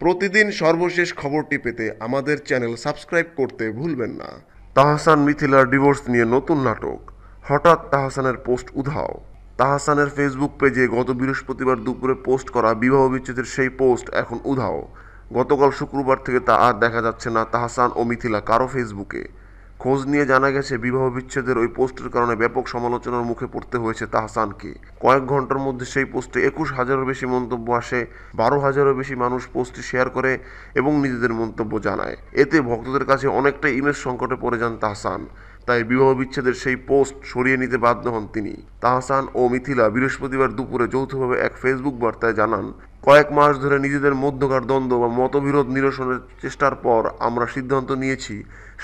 প্রতিদিন সর্বশেষ খবরটি পেতে আমাদের চ্যানেল সাবস্ক্রাইব করতে ভুলবেন না। তাহসান মিথিলার ডিভোর্স নিয়ে নতুন নাটক। হঠাৎ তাহসানের পোস্ট উধাও। তাহসানের ফেসবুক পেজে গত বৃহস্পতিবার দুপুরে পোস্ট করা বিবাহ বিচ্ছেদের সেই পোস্ট এখন উধাও। গতকাল শুক্রবার থেকে তা আর দেখা যাচ্ছে না তাহসান ও মিথিলা কারও ফেসবুকে। খোঁজ নিয়ে জানা গেছে, বিবাহ বিচ্ছেদের ওই পোস্টের কারণে ব্যাপক সমালোচনার মুখে পড়তে হয়েছে তাহসানকে। কয়েক ঘণ্টার মধ্যে সেই পোস্টে একুশ হাজারের বেশি মন্তব্য আসে, বারো হাজারের বেশি মানুষ পোস্টটি শেয়ার করে এবং নিজেদের মন্তব্য জানায়। এতে ভক্তদের কাছে অনেকটা ইমেজ সংকটে পড়ে যান তাহসান। তাই বিবাহ বিচ্ছেদের সেই পোস্ট সরিয়ে নিতে বাধ্য হন তিনি। তাহসান ও মিথিলা বৃহস্পতিবার দুপুরে যৌথভাবে এক ফেসবুক বার্তায় জানান, কয়েক মাস ধরে নিজেদের মধ্যকার দ্বন্দ্ব বা মতবিরোধ নিরসনের চেষ্টার পর আমরা সিদ্ধান্ত নিয়েছি,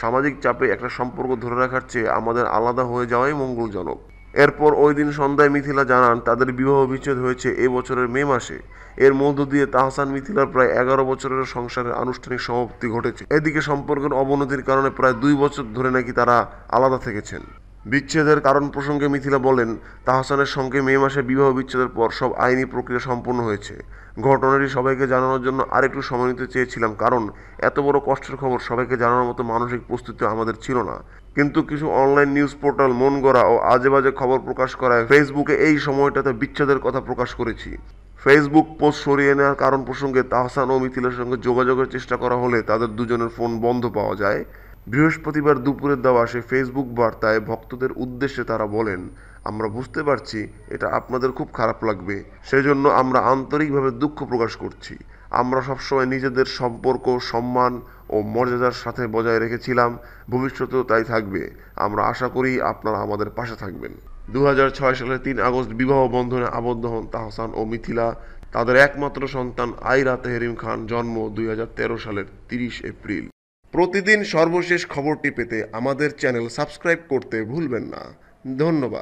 সামাজিক চাপে একটা সম্পর্ক ধরে রাখার চেয়ে আমাদের আলাদা হয়ে যাওয়াই মঙ্গলজনক। এরপর ওই দিন সন্ধ্যায় মিথিলা জানান, তাদের বিবাহ বিচ্ছেদ হয়েছে এ বছরের মে মাসে। এর মধ্য দিয়ে তাহসান মিথিলার প্রায় এগারো বছরের সংসারের আনুষ্ঠানিক সমাপ্তি ঘটেছে। এদিকে সম্পর্কের অবনতির কারণে প্রায় দুই বছর ধরে নাকি তারা আলাদা থেকেছেন। বিচ্ছেদের কারণ প্রসঙ্গে মিথিলা বলেন, তাহসানের সঙ্গে মে মাসে বিবাহ বিচ্ছেদের পর সব আইনি প্রক্রিয়া সম্পন্ন হয়েছে। ঘটনাটি সবাইকে জানানোর জন্য আরেকটু সময় নিতে চেয়েছিলাম কারণ এত বড় কষ্টের খবর সবাইকে জানানোর মতো মানসিক প্রস্তুতি আমাদের ছিল না। কিন্তু কিছু অনলাইন নিউজ পোর্টাল মন গড়া ও আজে বাজে খবর প্রকাশ করায় ফেসবুকে এই সময়টাতে বিচ্ছেদের কথা প্রকাশ করেছি। ফেসবুক পোস্ট সরিয়ে নেওয়ার কারণ প্রসঙ্গে তাহসান ও মিথিলার সঙ্গে যোগাযোগের চেষ্টা করা হলে তাদের দুজনের ফোন বন্ধ পাওয়া যায়। বৃহস্পতিবার দুপুরে দেওয়া সে ফেসবুক বার্তায় ভক্তদের উদ্দেশ্যে তারা বলেন, আমরা বুঝতে পারছি এটা আপনাদের খুব খারাপ লাগবে। সেজন্য আমরা আন্তরিকভাবে দুঃখ প্রকাশ করছি। আমরা সবসময় নিজেদের সম্পর্ক, সম্মান ও মর্যাদার সাথে বজায় রেখেছিলাম। ভবিষ্যতেও তাই থাকবে। আমরা আশা করি আপনারা আমাদের পাশে থাকবেন। দু হাজার ছয় সালের তিন আগস্ট বিবাহ বন্ধনে আবদ্ধ হন তাহসান ও মিথিলা। তাদের একমাত্র সন্তান আইরা তেহরিম খান, জন্ম দুই হাজার তেরো সালের তিরিশ এপ্রিল। প্রতিদিন সর্বশেষ খবরটি পেতে আমাদের চ্যানেল সাবস্ক্রাইব করতে ভুলবেন না। ধন্যবাদ।